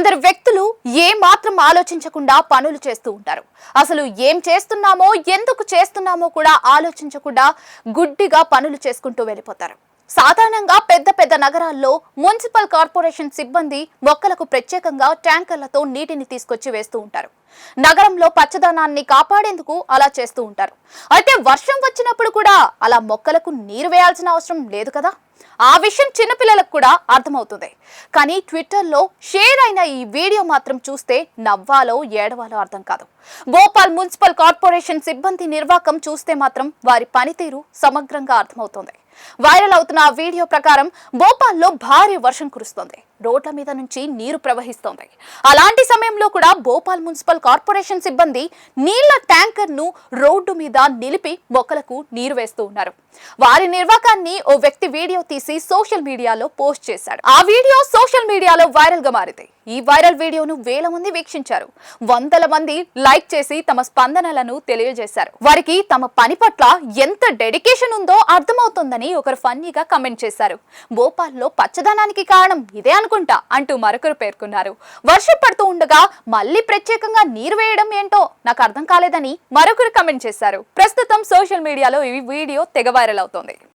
కొందరు వ్యక్తులు ఏ మాత్రం ఆలోచించకుండా పనులు చేస్తూ ఉంటారు. అసలు ఏం చేస్తున్నామో ఎందుకు చేస్తున్నామో కూడా ఆలోచించకుండా గుడ్డిగా పనులు చేసుకుంటూ వెళ్ళిపోతారు. సాధారణంగా పెద్ద పెద్ద నగరాల్లో మున్సిపల్ కార్పొరేషన్ సిబ్బంది మొక్కలకు ప్రత్యేకంగా ట్యాంకర్లతో నీటిని తీసుకొచ్చి వేస్తూ ఉంటారు. నగరంలో పచ్చదనాన్ని కాపాడేందుకు అలా చేస్తూ ఉంటారు. అయితే వర్షం వచ్చినప్పుడు కూడా అలా మొక్కలకు నీరు వేయాల్సిన అవసరం లేదు కదా? ఆ విషయం చిన్నపిల్లలకు కూడా అర్థమవుతుంది. కానీ ట్విట్టర్లో షేర్ అయిన ఈ వీడియో మాత్రం చూస్తే నవ్వాలో ఏడవాలో అర్థం కాదు. భోపాల్ మున్సిపల్ కార్పొరేషన్ సిబ్బంది నిర్వాకం చూస్తే మాత్రం వారి పనితీరు సమగ్రంగా అర్థమవుతుంది. వైరల్ అవుతున్న ఆ వీడియో ప్రకారం భోపాల్లో భారీ వర్షం కురుస్తోంది. రోడ్ల మీద నుంచి నీరు ప్రవహిస్తోంది. అలాంటి సమయంలో కూడా భోపాల్ మున్సిపల్ కార్పొరేషన్ సిబ్బంది నీళ్ళ ట్యాంకర్ను రోడ్డు మీద నిలిపి మొక్కలకు నీరు వేస్తూ ఉన్నారు. వారి నిర్వాకాన్ని ఓ వ్యక్తి వీడియో తీసి సోషల్ మీడియాలో పోస్ట్ చేశాడు. ఆ వీడియో సోషల్ మీడియాలో వైరల్గా మారింది. ఈ వైరల్ వీడియోను వేల మంది వీక్షించారు. వందల మంది లైక్ చేసి తమ స్పందనలను తెలియజేశారు. వారికి తమ పని పట్ల ఎంత డెడికేషన్ ఉందో అర్థమవుతుందని ఒకరు ఫన్నీగా కమెంట్ చేశారు. భోపాల్లో పచ్చదనానికి కారణం ఇదే అనుకుంటా అంటూ మరొకరు పేర్కొన్నారు. వర్షం పడుతూ ఉండగా మళ్ళీ ప్రత్యేకంగా నీరు వేయడం ఏంటో నాకు అర్థం కాలేదని మరొకరు కమెంట్ చేశారు. ప్రస్తుతం సోషల్ మీడియాలో ఈ వీడియో తెగ వైరల్ అవుతోంది.